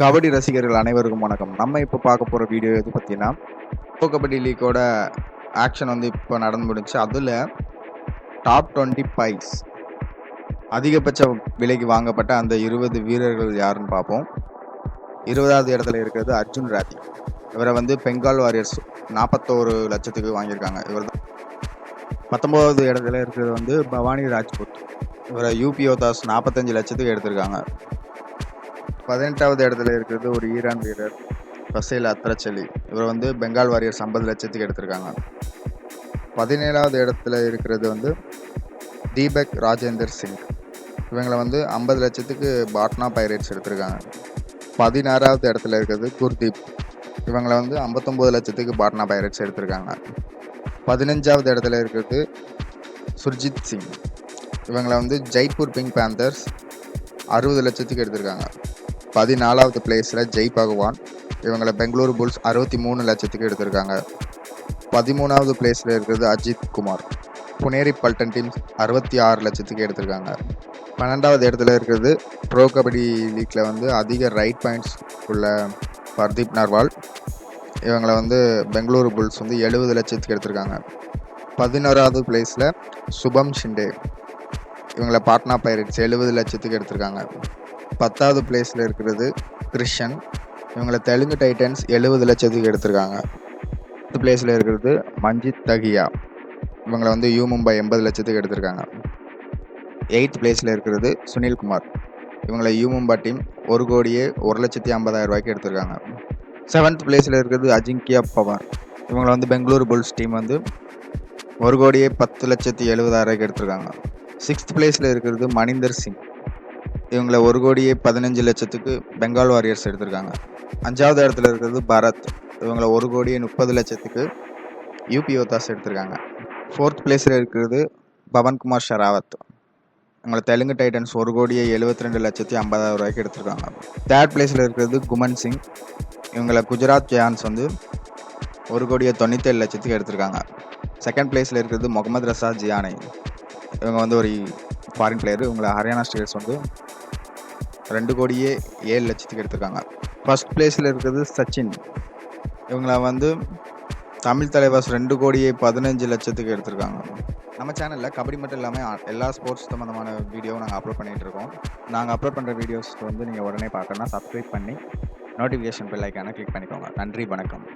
கபடி ரசிகர்கள் அனைவருக்கும் வணக்கம். நம்ம இப்போ பார்க்க போகிற வீடியோ எது பார்த்தீங்கன்னா ப்ரோ கபடி லீக்கோட ஆக்ஷன் வந்து இப்போ நடந்து முடிஞ்சு அதில் டாப் டுவெண்ட்டி பைஸ் அதிகபட்ச விலைக்கு வாங்கப்பட்ட அந்த இருபது வீரர்கள் யாருன்னு பார்ப்போம். இருபதாவது இடத்துல இருக்கிறது அர்ஜுன் ராதி இவரை வந்து பெங்கால் வாரியர்ஸ் நாற்பத்தோரு லட்சத்துக்கு வாங்கியிருக்காங்க. இவர் பத்தொம்போதாவது இடத்துல இருக்கிறது வந்து பவானி ராஜ்புத். இவரை யூபி தாஸ் நாற்பத்தஞ்சு லட்சத்துக்கு எடுத்திருக்காங்க. பதினெட்டாவது இடத்துல இருக்கிறது ஒரு ஈரான் வீரர் பசேல் அத்ரச்சலி. இவர் வந்து பெங்கால் வாரியர்ஸ் ஐம்பது லட்சத்துக்கு எடுத்திருக்காங்க. பதினேழாவது இடத்துல இருக்கிறது வந்து தீபக் ராஜேந்தர் சிங். இவங்களை வந்து ஐம்பது லட்சத்துக்கு பாட்னா பைரேட்ஸ் எடுத்திருக்காங்க. பதினாறாவது இடத்துல இருக்கிறது குர்தீப். இவங்களை வந்து ஐம்பத்தொம்போது லட்சத்துக்கு பாட்னா பைரேட்ஸ் எடுத்திருக்காங்க. பதினஞ்சாவது இடத்துல இருக்கிறது சுர்ஜித் சிங். இவங்களை வந்து ஜெய்ப்பூர் பிங்க் பேந்தர்ஸ் அறுபது லட்சத்துக்கு எடுத்திருக்காங்க. பதினாலாவது பிளேஸில் ஜெய் பகவான். இவங்களை பெங்களூரு புல்ஸ் அறுபத்தி மூணு லட்சத்துக்கு எடுத்திருக்காங்க. பதிமூணாவது பிளேஸில் இருக்கிறது அஜித் குமார். புனேரி பல்டன் டீம்ஸ் அறுபத்தி ஆறு லட்சத்துக்கு எடுத்திருக்காங்க. பன்னெண்டாவது இடத்துல இருக்கிறது ப்ரோ கபடி லீக்கில் வந்து அதிக ரைட் பாயிண்ட்ஸ் உள்ள பர்தீப் நர்வால். இவங்களை வந்து பெங்களூரு புல்ஸ் வந்து எழுபது லட்சத்துக்கு எடுத்திருக்காங்க. பதினோராவது பிளேஸில் சுபம் ஷிண்டே. இவங்களை பாட்னா பைரட்ஸ் எழுபது லட்சத்துக்கு எடுத்திருக்காங்க. பத்தாவது பிளேஸில் இருக்கிறது கிறிஷன் இவங்களை தெலுங்கு டைட்டன்ஸ் எழுபது லட்சத்துக்கு எடுத்திருக்காங்க. பத்து பிளேஸில் இருக்கிறது மஞ்சித் தகியா. இவங்களை வந்து யூ மும்பை எண்பது லட்சத்துக்கு எடுத்திருக்காங்க. எயித் பிளேஸில் இருக்கிறது சுனில்குமார் இவங்களை யூ மும்பா டீம் ஒரு கோடியே ஒரு லட்சத்தி ஐம்பதாயிரம் ரூபாய்க்கு எடுத்திருக்காங்க. செவன்த் பிளேஸில் இருக்கிறது அஜிங்கியா பவார். இவங்களை வந்து பெங்களூரு புல்ஸ் டீம் வந்து ஒரு கோடியே பத்து லட்சத்தி எழுபதாயிரம் எடுத்திருக்காங்க. சிக்ஸ்த் பிளேஸில் இருக்கிறது மணிந்தர் சிங். இவங்களை ஒரு கோடியே பதினஞ்சு லட்சத்துக்கு பெங்கால் வாரியர்ஸ் எடுத்திருக்காங்க. அஞ்சாவது இடத்துல இருக்கிறது பரத். இவங்களை ஒரு கோடியே முப்பது லட்சத்துக்கு யூபி ஓதாஸ் எடுத்திருக்காங்க. ஃபோர்த் பிளேஸில் இருக்கிறது பவன்குமார் ஷராவத். இவங்களை தெலுங்கு டைட்டன்ஸ் ஒரு கோடியே எழுபத்தி ரெண்டு லட்சத்தி ஐம்பதாயிரம் ரூபாய்க்கு எடுத்திருக்காங்க. தேர்ட் பிளேஸில் இருக்கிறது குமன் சிங். இவங்களை குஜராத் ஜெயான்ஸ் வந்து ஒரு கோடியே தொண்ணூத்தேழு லட்சத்துக்கு எடுத்திருக்காங்க. செகண்ட் பிளேஸில் இருக்கிறது முகமது ரசா ஜியானை. இவங்க வந்து ஒரு ஃபாரின் பிளேயர் இவங்களை ஹரியானா ஸ்டேட்ஸ் வந்து ரெண்டு கோடியே ஏழு லட்சத்துக்கு எடுத்திருக்காங்க. ஃபர்ஸ்ட் பிளேஸில் இருக்கிறது சச்சின். இவங்கள வந்து தமிழ் தலைவாஸ் ரெண்டு கோடியே பதினஞ்சு லட்சத்துக்கு எடுத்திருக்காங்க. நம்ம சேனலில் கபடி மட்டும் இல்லாமல் எல்லா ஸ்போர்ட்ஸ் சம்மந்தமான வீடியோவும் நாங்கள் அப்லோட் பண்ணிகிட்டு இருக்கோம். நாங்கள் அப்லோட் பண்ணுற வீடியோஸ் வந்து நீங்கள் உடனே பார்க்கணும்னா சப்ஸ்கிரைப் பண்ணி நோட்டிஃபிகேஷன் பெல் ஐக்கான கிளிக் பண்ணிக்கோங்க. நன்றி வணக்கம்.